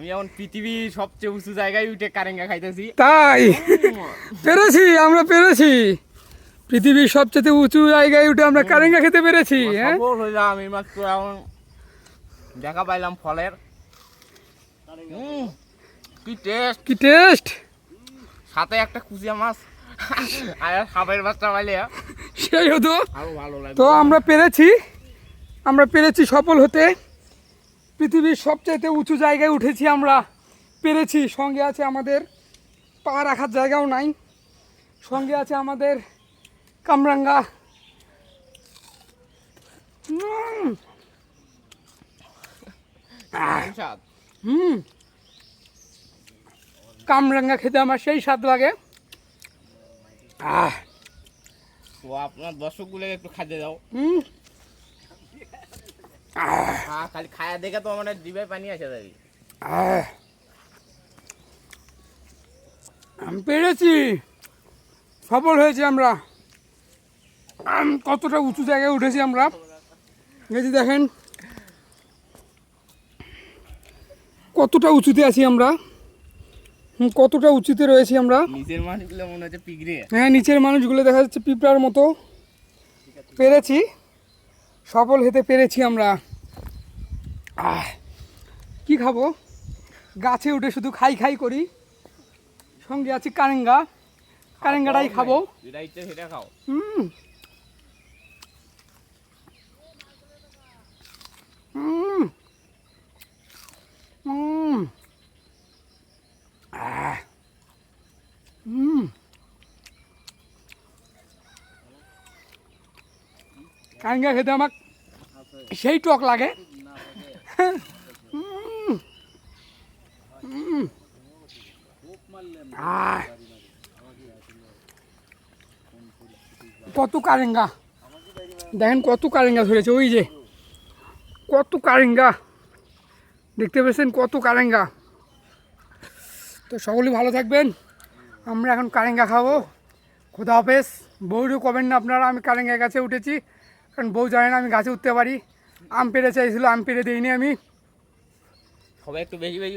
আমি এখন পৃথিবীর সবচেয়ে উঁচু জায়গায় উঠে কারেঙ্গা খাইতেছি। তাই? পেরেছি আমরা পেরেছি। পৃথিবীর সবচেয়ে উঁচু জায়গায় উঠে আমরা কারেঙ্গা খেতে পেরেছি হ্যাঁ? হইলাম এই মাত্র এখন দেখা পাইলাম ফলের। কি টেস্ট কি টেস্ট সাথে একটা কুচিয়া মাছ আর সাপের বাচ্চা পাইলে। সেই হতো। তো আমরা পেরেছি আমরা পেরেছি সফল হতে। পৃথিবীর সবচাইতে উঁচু জায়গায় উঠেছি আমরা। পেরেছি। সঙ্গে আছে আমাদের পা রাখার জায়গাও নাই। সঙ্গে আছে আমাদের কামরাঙ্গা। হুম। কামরাঙ্গা খেতে আমার সেই স্বাদ লাগে। আহ। আপনার দর্শকগুলোকে একটু খাইতে দাও। হুম। খালি খায়া দেখে তো পানি আসে আমি পেরেছি। সফল হয়েছি আমরা। আম, কতটা উঁচু জায়গায় উঠেছি আমরা। এই যে দেখেন কতটা উঁচুতে আছি আমরা। কতটা উঁচুতে রয়েছি আমরা। নিচের মানুষগুলো মনে হচ্ছে পিগড়ে। হ্যাঁ নিচের মানুষগুলো দেখা যাচ্ছে পিঁপড়ার মতো। পেরেছি। সফল হতে পেরেছি আমরা। আহ। কি খাব? গাছে উঠে শুধু খাই খাই করি। সঙ্গে আছে কারেঙ্গা। কারেঙ্গাটাই খাব। সেটা খাও। হুম। কারেঙ্গা খেতে আমার সেই টক লাগে। কত কারেঙ্গা। দেখেন কত কারেঙ্গা ধরেছে, ওই যে। কত কারেঙ্গা। দেখতে পেয়েছেন কত কারেঙ্গা। তো সকলেই ভালো থাকবেন। আমরা এখন কারেঙ্গা খাব। খোদা হাফেজ। বউরও কবেন না আপনারা, আমি কারেঙ্গা গাছে উঠেছি। কারণ বউ জানে না আমি গাছে উঠতে পারি। আম পেড়ে চাইছিল আম পেড়ে দিইনি আমি। সবাই একটু বেশি বেশি